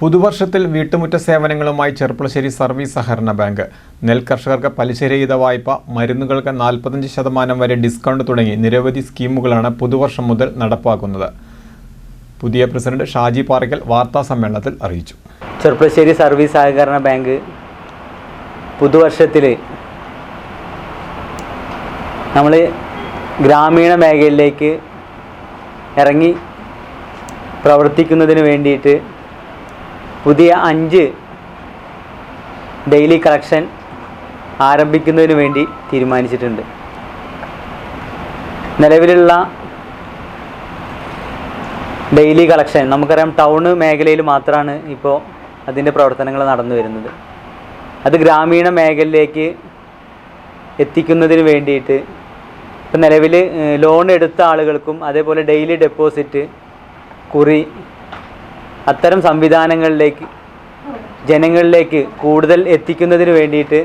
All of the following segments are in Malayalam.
പുതുവർഷത്തിൽ വീട്ടുമുറ്റ സേവനങ്ങളുമായി ചെർപ്പുളശ്ശേരി സർവീസ് സഹകരണ ബാങ്ക്. നെൽ കർഷകർക്ക് പലിശരഹിത വായ്പ മരുന്നുകൾക്ക് നാൽപ്പത്തഞ്ച് ശതമാനം വരെ ഡിസ്കൗണ്ട് തുടങ്ങി നിരവധി സ്കീമുകളാണ് പുതുവർഷം മുതൽ നടപ്പാക്കുന്നത്. പുതിയ പ്രസിഡന്റ് ഷാജി പാറയ്ക്കൽ വാർത്താ സമ്മേളനത്തിൽ അറിയിച്ചു. ചെർപ്പുളശ്ശേരി സർവീസ് സഹകരണ ബാങ്ക് പുതുവർഷത്തിൽ നമ്മൾ ഗ്രാമീണ മേഖലയിലേക്ക് ഇറങ്ങി പ്രവർത്തിക്കുന്നതിന് വേണ്ടിയിട്ട് പുതിയ അഞ്ച് ഡെയിലി കളക്ഷൻ ആരംഭിക്കുന്നതിന് വേണ്ടി തീരുമാനിച്ചിട്ടുണ്ട്. നിലവിലുള്ള ഡെയിലി കളക്ഷൻ നമുക്കറിയാം ടൗണ് മേഖലയിൽ മാത്രമാണ് ഇപ്പോൾ അതിന്റെ പ്രവർത്തനങ്ങൾ നടന്നു വരുന്നത്. അത് ഗ്രാമീണ മേഖലയിലേക്ക് എത്തിക്കുന്നതിന് വേണ്ടിയിട്ട് ഇപ്പം നിലവിൽ ലോൺ എടുത്ത ആളുകൾക്കും അതേപോലെ ഡെയിലി ഡെപ്പോസിറ്റ് കുറി അത്തരം സംവിധാനങ്ങളിലേക്ക് ജനങ്ങളിലേക്ക് കൂടുതൽ എത്തിക്കുന്നതിന് വേണ്ടിയിട്ട്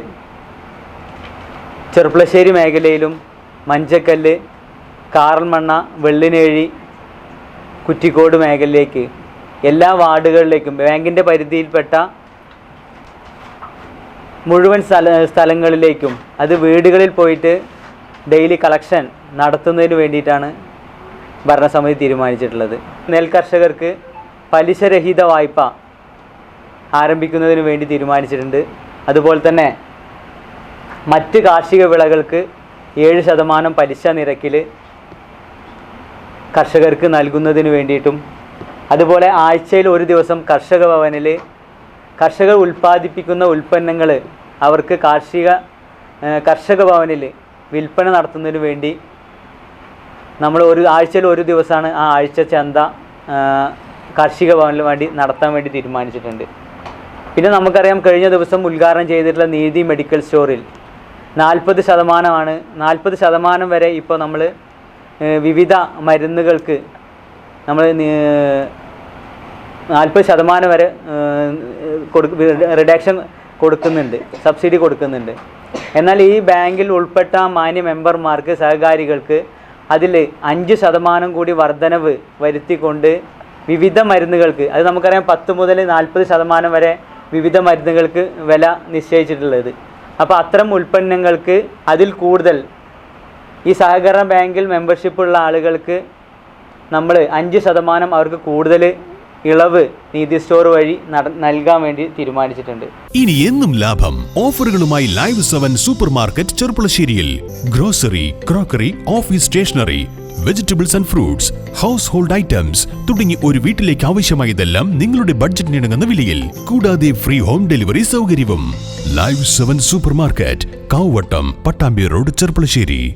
ചെറുപ്പളശ്ശേരി മേഖലയിലും മഞ്ചക്കല്ല് കാറൽമണ്ണ വെള്ളിനേഴി കുറ്റിക്കോട് മേഖലയിലേക്ക് എല്ലാ വാർഡുകളിലേക്കും ബാങ്കിന്റെ പരിധിയിൽപ്പെട്ട മുഴുവൻ സ്ഥല സ്ഥലങ്ങളിലേക്കും അത് വീടുകളിൽ പോയിട്ട് ഡെയിലി കളക്ഷൻ നടത്തുന്നതിന് വേണ്ടിയിട്ടാണ് ഭരണസമിതി തീരുമാനിച്ചിട്ടുള്ളത്. നെൽ കർഷകർക്ക് പലിശരഹിത വായ്പ ആരംഭിക്കുന്നതിന് വേണ്ടി തീരുമാനിച്ചിട്ടുണ്ട്. അതുപോലെ തന്നെ മറ്റ് കാർഷിക വിളകൾക്ക് ഏഴ് ശതമാനം പലിശ നിരക്കിൽ കർഷകർക്ക് നൽകുന്നതിന് വേണ്ടിയിട്ടും അതുപോലെ ആഴ്ചയിൽ ഒരു ദിവസം കർഷക ഭവനിൽ കർഷകർ ഉൽപ്പാദിപ്പിക്കുന്ന ഉൽപ്പന്നങ്ങൾ അവർക്ക് കാർഷിക കർഷക ഭവനിൽ വിൽപ്പന നടത്തുന്നതിന് വേണ്ടി നമ്മൾ ഒരു ആഴ്ചയിൽ ഒരു ദിവസമാണ് ആ ആഴ്ച ചന്ത കാർഷിക ഭവനിൽ വേണ്ടി നടത്താൻ വേണ്ടി തീരുമാനിച്ചിട്ടുണ്ട്. പിന്നെ നമുക്കറിയാം കഴിഞ്ഞ ദിവസം ഉദ്ഘാടനം ചെയ്തിട്ടുള്ള നീതി മെഡിക്കൽ സ്റ്റോറിൽ നാൽപ്പത് ശതമാനമാണ് നാൽപ്പത് ശതമാനം വരെ ഇപ്പോൾ നമ്മൾ വിവിധ മരുന്നുകൾക്ക് നമ്മൾ നാൽപ്പത് ശതമാനം വരെ കൊടുക്ക റിഡക്ഷൻ കൊടുക്കുന്നുണ്ട് സബ്സിഡി കൊടുക്കുന്നുണ്ട്. എന്നാൽ ഈ ബാങ്കിൽ ഉൾപ്പെട്ട മാന്യ മെമ്പർമാർക്ക് സഹകാരികൾക്ക് അതിൽ അഞ്ച് ശതമാനം കൂടി വർധനവ് വരുത്തിക്കൊണ്ട് വിവിധ മരുന്നുകൾക്ക് അത് നമുക്കറിയാം പത്ത് മുതൽ നാൽപ്പത് ശതമാനം വരെ വിവിധ മരുന്നുകൾക്ക് വില നിശ്ചയിച്ചിട്ടുള്ളത്. അപ്പോൾ അത്തരം ഉൽപ്പന്നങ്ങൾക്ക് അതിൽ കൂടുതൽ ഈ സഹകരണ ബാങ്കിൽ മെമ്പർഷിപ്പ് ഉള്ള ആളുകൾക്ക് നമ്മൾ അഞ്ച് ശതമാനം അവർക്ക് കൂടുതൽ ഇളവ് നീതി സ്റ്റോർ വഴി നൽകാൻ വേണ്ടി തീരുമാനിച്ചിട്ടുണ്ട്. ഇനി എന്നും ലാഭം. ഓഫറുകളുമായി live seven super market ചെറുപ്പുളശ്ശേരിയിൽ. Grocery crockery office stationery vegetables and fruits household items തുടങ്ങി ഒരു വീട്ടിലേക്ക് ആവശ്യമായതെല്ലാം നിങ്ങളുടെ ബഡ്ജറ്റിനിണങ്ങുന്ന വിലയിൽ. കൂടാതെ ഫ്രീ ഹോം ഡെലിവറി സൗകര്യവും. Live seven super market Kavattam Pattambi road Cherpulassery